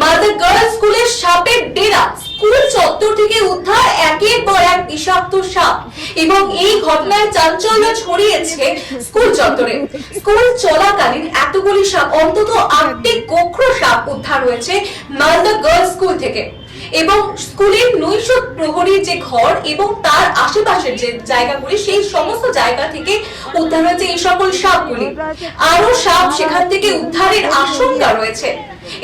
Malda girls স্কুলের সাপের ডেরা, school চত্বর থেকে উদ্ধার একের পর এক বিষাক্ত সাপ। এবং এই ঘটনায় চাঞ্চল্য ছড়িয়েছে স্কুল চত্বরে। স্কুল চলাকালীন এতগুলি সাপ, অন্তত আটটি গোখরো সাপ উদ্ধার হয়েছে মালদা গার্লস স্কুল থেকে। এবং স্কুলের নৈশ প্রহরীর যে ঘর এবং তার আশেপাশের যে জায়গাগুলি, সেই সমস্ত জায়গা থেকে উদ্ধার হয়েছে এই সকল সাপগুলি। আরও সাপ সেখান থেকে উদ্ধারের আশঙ্কা রয়েছে।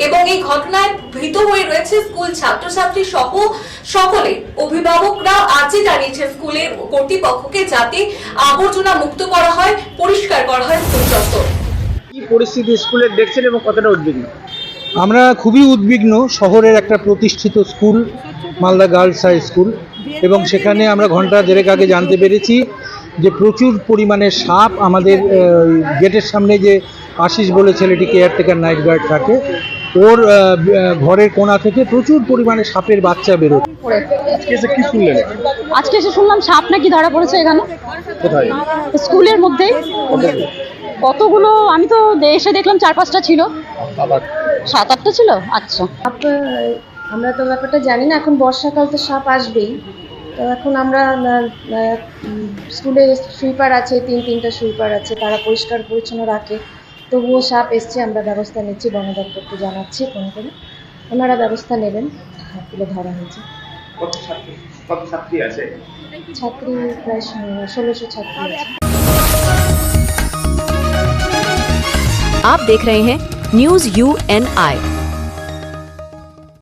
এবং এই ঘটনায় ভীত হয়ে রয়েছে স্কুল ছাত্রছাত্রী সহ সকলে। অভিভাবকরা আজই জানিয়েছে স্কুলের কর্তৃপক্ষকে যাতে আবর্জনা মুক্ত করা হয় পরিষ্কার করা হয় স্কুল চত্বর। কি পরিস্থিতি স্কুলের দেখছেন এবং কতটা উদ্বিগ্ন? আমরা খুবই উদ্বিগ্ন শহরের একটা প্রতিষ্ঠিত school Malda girls high school এবং সেখানে আমরা ঘণ্টা দেড়েক আগে জানতে পেরেছি যে প্রচুর পরিমাণে সাপ আমাদের গেটের সামনে যে আশিস বলে ছেলেটি কেয়ারটেকার নাইট গার্ড থাকে। ওর ঘরের কোণা থেকে প্রচুর পরিমাণে সাপের বাচ্চা বেরোয়। আজকে এসে কি শুনলেন? আজকে এসে শুনলাম সাপ নাকি ধরা পড়েছে এখানে। কোথায়? স্কুলের মধ্যে কতগুলো আমি তো এসে দেখলাম চার পাঁচটা ছিল। সাত আটটা ছিল? আচ্ছা। আমরা তো ব্যাপারটা জানি না এখন বর্ষাকাল তো সাপ আসবেই। তো এখন আমরা স্কুলে সুইপার আছে তিন তিনটা সুইপার আছে তারা পরিষ্কার পরিচ্ছন্ন রাখে। তবুও সাপ এসছে আমরা ব্যবস্থা নিচ্ছি বন দপ্তরকে জানাচ্ছি ফোন করে ওনারা ব্যবস্থা নেবেন সাপগুলো ধরা হয়েছে কত ছাত্রী কত ছাত্রী আছে ছাত্রী প্রায় ষোলোশো ছাত্রী আছে आप देख रहे हैं न्यूज यू एन आई